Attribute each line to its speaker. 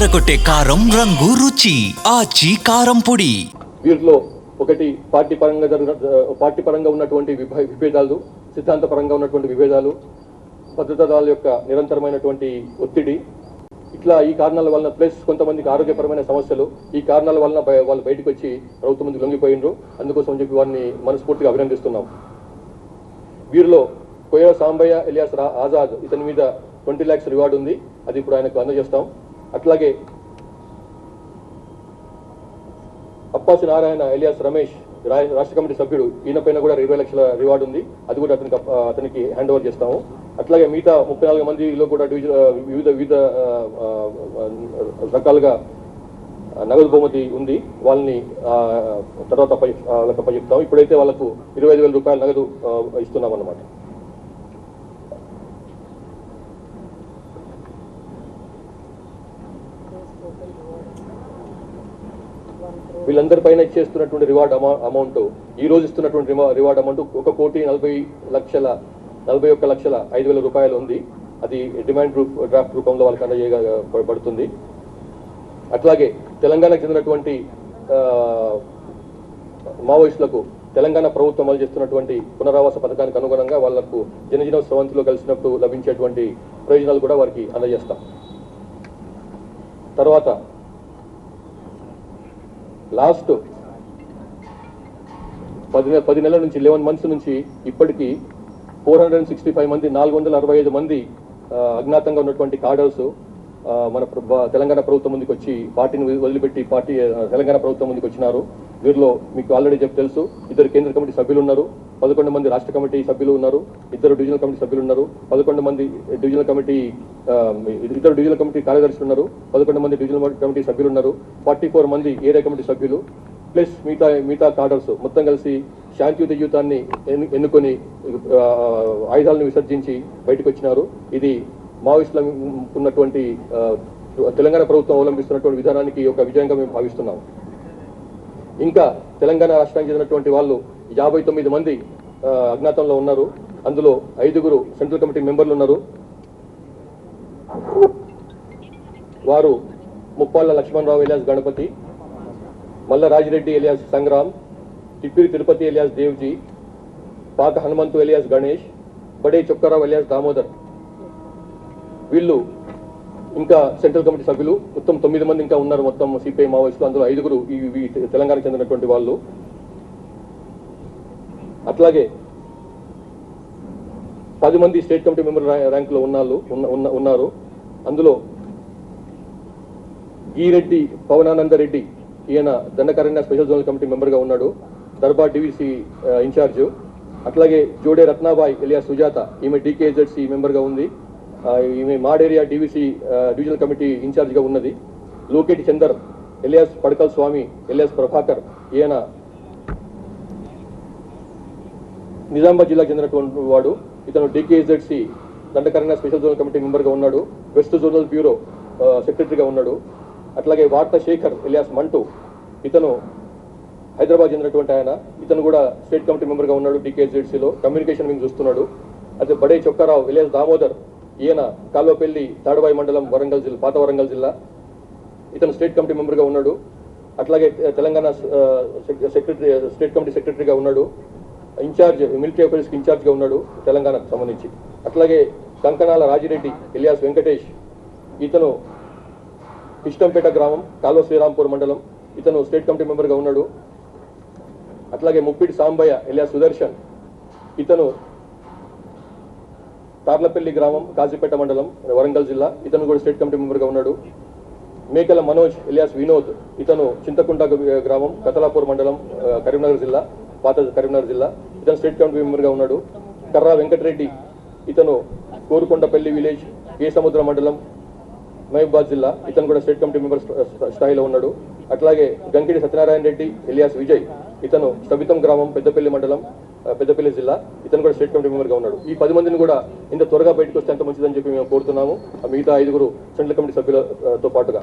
Speaker 1: అదరగొట్టే కారం రంగు రుచి ఆచి కారం పొడి.
Speaker 2: వీరిలో ఒకటి పార్టీ పరంగా జరిగిన పార్టీ పరంగా ఉన్నటువంటి విభేదాలు సిద్ధాంత పరంగా ఉన్నటువంటి విభేదాలు భద్రతాదాల యొక్క నిరంతరమైనటువంటి ఒత్తిడి. ఇట్లా ఈ కారణాల వలన ప్లస్ కొంతమందికి ఆరోగ్యపరమైన సమస్యలు. ఈ కారణాల వలన వాళ్ళు బయటకు వచ్చి ప్రభుత్వం ముందుకు లొంగిపోయినరు అందుకోసం చెప్పి వారిని మనస్ఫూర్తిగా అభినందిస్తున్నాం. వీరిలో కొయ్య సాంబయ్య ఎలియాస్ రా- ఆజాద్ ఇతని మీద ట్వంటీ ల్యాక్స్ రివార్డు ఉంది. అది ఇప్పుడు ఆయనకు అందజేస్తాం. అట్లాగే అప్పాసి నారాయణ ఎలియాస్ రమేష్ రాష్ట్ర కమిటీ సభ్యుడు ఈయన పైన కూడా ఇరవై లక్షల రివార్డు ఉంది. అది కూడా అతనికి అతనికి హ్యాండ్ ఓవర్ చేస్తాము. అట్లాగే మిగతా ముప్పై నాలుగు మందిలో కూడా డివిజన్ వివిధ వివిధ రకాలుగా నగదు బహుమతి ఉంది. వాళ్ళని తర్వాత పై వాళ్ళకి అప్పచెప్తాం ఇప్పుడైతే వాళ్ళకు ఇరవై ఐదు వేల రూపాయల నగదు ఇస్తున్నాం అన్నమాట వీళ్ళందరిపైన ఇచ్చేస్తున్నటువంటి రివార్డ్ అమౌ అమౌంట్ ఈ రోజు ఇస్తున్నటువంటి రివార్డ్ అమౌంట్ ఒక కోటి నలభై లక్షల నలభై ఒక్క లక్షల ఐదు వేల రూపాయలు ఉంది. అది డిమాండ్ రూప్ డ్రాఫ్ట్ రూపంలో వాళ్ళకి అందజేయబడుతుంది అట్లాగే తెలంగాణకు చెందినటువంటి మావోయిస్టులకు తెలంగాణ ప్రభుత్వం అమలు చేస్తున్నటువంటి పునరావాస పథకానికి అనుగుణంగా వాళ్ళకు జనజీవన స్రవంతిలో కలిసినప్పుడు లభించేటువంటి ప్రయోజనాలు కూడా వారికి అందజేస్తాం. తర్వాత లాస్ట్ పది పది నెలల నుంచి లెవెన్ మంత్స్ నుంచి ఇప్పటికీ ఫోర్ హండ్రెడ్ సిక్స్టీ ఫైవ్ మంది నాలుగు వందల అరవై ఐదు మంది అజ్ఞాతంగా ఉన్నటువంటి కార్డర్స్ మన తెలంగాణ ప్రభుత్వం ముందుకు వచ్చి పార్టీని వదిలిపెట్టి పార్టీ తెలంగాణ ప్రభుత్వం ముందుకు వచ్చినారు. వీరిలో మీకు ఆల్రెడీ చెప్పి తెలుసు. ఇద్దరు కేంద్ర కమిటీ సభ్యులు ఉన్నారు. పదకొండు మంది రాష్ట్ర కమిటీ సభ్యులు ఉన్నారు. ఇద్దరు డివిజనల్ కమిటీ సభ్యులు ఉన్నారు. పదకొండు మంది డివిజనల్ కమిటీ ఇద్దరు డివిజనల్ కమిటీ కార్యదర్శులు ఉన్నారు. పదకొండు మంది డివిజనల్ కమిటీ సభ్యులు ఉన్నారు. ఫార్టీ ఫోర్ మంది ఏరియా కమిటీ సభ్యులు. ప్లస్ మిగతా మిగతా కార్డర్స్ మొత్తం కలిసి శాంతియుత జీవితాన్ని ఎన్నుకొని ఆయుధాలను విసర్జించి బయటకు వచ్చినారు. ఇది మావోయిస్టుల ఉన్నటువంటి తెలంగాణ ప్రభుత్వం అవలంబిస్తున్నటువంటి విధానానికి ఒక విజయంగా మేము భావిస్తున్నాం. ఇంకా తెలంగాణ రాష్ట్రానికి చెందినటువంటి వాళ్ళు యాభై తొమ్మిది మంది అజ్ఞాతంలో ఉన్నారు. అందులో ఐదుగురు సెంట్రల్ కమిటీ మెంబర్లు ఉన్నారు. వారు Muppalla Lakshmanarao alias Ganapathi Malla Rajireddy alias Sangram Tippiri Tirupati alias Devji Patha Hanumanthu alias Ganesh Bade Chokkarao alias Damodar. వీళ్ళు ఇంకా సెంట్రల్ కమిటీ సభ్యులు మొత్తం తొమ్మిది మంది ఇంకా ఉన్నారు మొత్తం సిపిఐ మావోయిస్టులు అందులో ఐదుగురు ఈ తెలంగాణకు చెందినటువంటి వాళ్ళు. అట్లాగే పది మంది స్టేట్ కమిటీ మెంబర్ ర్యాంకులో ఉన్నాళ్ళు ఉన్న- ఉన్నారు. అందులో గీరెడ్డి పవనానంద రెడ్డి ఈయన దండకారణ్య స్పెషల్ జోనల్ కమిటీ మెంబర్గా ఉన్నాడు. Darbar DVC incharge. అట్లాగే జోడే రత్నాబాయ్ ఎలియా సుజాత ఈమె డీకేజెడ్సి మెంబర్గా ఉంది. ఈమె మాడేరియా డివిసి డివిజనల్ కమిటీ ఇన్ఛార్జ్గా ఉన్నది. లోకేటి చందర్ ఎలియాస్ పడకల్ స్వామి ఎలియాస్ ప్రభాకర్ ఈయన నిజామాబాద్ జిల్లాకు చెందినటువంటి వాడు. ఇతను DKZC Dandakarana special zonal committee మెంబర్గా ఉన్నాడు. వెస్ట్ జోనల్ బ్యూరో సెక్రటరీగా ఉన్నాడు. అట్లాగే వార్త శేఖర్ ఎలియాస్ మంటూ ఇతను హైదరాబాద్ చెందినటువంటి ఆయన. ఇతను కూడా స్టేట్ కమిటీ మెంబర్గా ఉన్నాడు డికేజెడ్సీలో కమ్యూనికేషన్ వింగ్ చూస్తున్నాడు. అయితే బడే చొక్కారావు ఎలియాస్ దామోదర్ ఈయన కాల్వపల్లి తాడుబాయి మండలం వరంగల్ జిల్లా పాత వరంగల్ జిల్లా. ఇతను స్టేట్ కమిటీ మెంబర్గా ఉన్నాడు. అట్లాగే తెలంగాణ సెక్రటరీ స్టేట్ కమిటీ సెక్రటరీగా ఉన్నాడు. ఇన్ఛార్జ్ మిలిటరీ అఫైర్స్కి ఇన్ఛార్జ్గా ఉన్నాడు తెలంగాణకు సంబంధించి. అట్లాగే కంకణాల రాజిరెడ్డి ఇలియాస్ వెంకటేష్ ఇతను ఇష్టంపేట గ్రామం కాలువ శ్రీరాంపూర్ మండలం. ఇతను స్టేట్ కమిటీ మెంబర్గా ఉన్నాడు. అట్లాగే ముప్పిడి సాంబయ్య ఇలియాస్ సుదర్శన్. ఇతను తార్లపల్లి గ్రామం కాజీపేట మండలం వరంగల్ జిల్లా. ఇతను కూడా స్టేట్ కమిటీ మెంబర్గా ఉన్నాడు. మేకల మనోజ్ ఇలియాస్ వినోద్ ఇతను చింతకుంట గ్రామం కతలాపూర్ మండలం కరీంనగర్ జిల్లా పాత కరీంనగర్ జిల్లా. ఇతను స్టేట్ కమిటీ మెంబర్గా ఉన్నాడు. కర్రా వెంకటరెడ్డి ఇతను కోరుకొండపల్లి విలేజ్ ఏ సముద్ర మండలం మహబూబాద్ జిల్లా. ఇతను కూడా స్టేట్ కమిటీ మెంబర్ స్థాయిలో ఉన్నాడు. అట్లాగే గంకిడి సత్యనారాయణ రెడ్డి ఎలియాస్ విజయ్ ఇతను స్థబితం గ్రామం పెద్దపల్లి మండలం పెద్దపల్లి జిల్లా. ఇతను కూడా స్టేట్ కమిటీ మెంబర్గా ఉన్నాడు. ఈ పది మందిని కూడా ఇంత త్వరగా బయటకు వస్తే ఎంత మంచిదని చెప్పి మేము కోరుతున్నాము. మిగతా ఐదుగురు సెంట్రల్ కమిటీ సభ్యులతో పాటుగా.